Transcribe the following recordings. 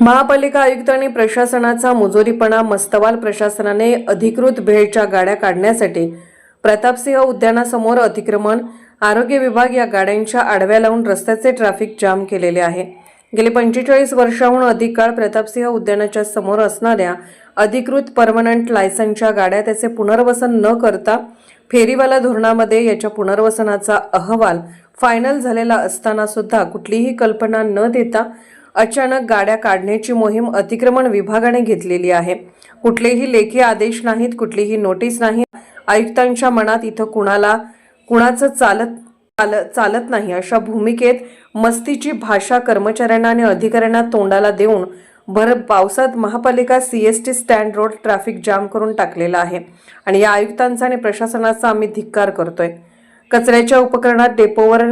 महापालिका आयुक्त आणि प्रशासनाचा मुजोरीपणा मस्तवाल प्रशासनाने अधिकृत भेळच्या गाड्या काढण्यासाठी प्रतापसिंह उद्यानासमोर अतिक्रमण. आरोग्य विभाग या गाड्यांच्या आडव्या लावून रस्त्याचे ट्रॅफिक जाम केलेले आहे. गेले पंचेचाळीस वर्षाहून अधिक काळ प्रतापसिंह उद्यानाच्या समोर असणाऱ्या अधिकृत परमनंट लायसनच्या गाड्या त्याचे पुनर्वसन न करता फेरीवाला धोरणामध्ये याच्या पुनर्वसनाचा अहवाल फायनल झालेला असताना सुद्धा कुठलीही कल्पना न देता अचानक गाड्या काढण्याची मोहीम अतिक्रमण विभागाने घेतलेली आहे. कुठलेही लेखी आदेश नाहीत कुठलीही नोटीस नाही. आयुक्तांच्या मनात इथं कुणाला कुणाचं चालत चाल चालत नाही अशा भूमिकेत मस्तीची भाषा कर्मचाऱ्यांना आणि अधिकाऱ्यांना तोंडाला देऊन भर पावसात महापालिका C S T stand road traffic jam करून टाकलेला आहे आणि या आयुक्तांचा आणि प्रशासनाचा आम्ही धिक्कार करतोय. कचऱ्याच्या उपकरणात डेपोवर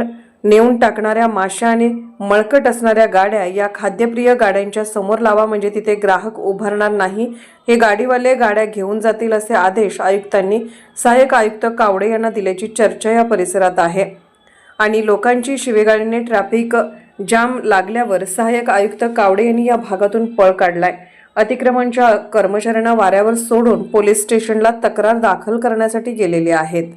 नेऊन टाकणाऱ्या माश्या आणि मळकट असणाऱ्या गाड्या या खाद्यप्रिय गाड्यांच्या समोर लावा म्हणजे तिथे ग्राहक उभारणार नाही. हे गाडीवाले गाड्या घेऊन जातील असे आदेश आयुक्तांनी सहाय्यक आयुक्त कावडे यांना दिल्याची चर्चा या परिसरात आहे. आणि लोकांची शिवेगाडीने ट्रॅफिक जाम लागल्यावर सहाय्यक आयुक्त कावडे यांनी या भागातून पळ काढलाय. अतिक्रमणच्या कर्मचाऱ्यांना वाऱ्यावर सोडून पोलीस स्टेशनला तक्रार दाखल करण्यासाठी गेलेले आहेत.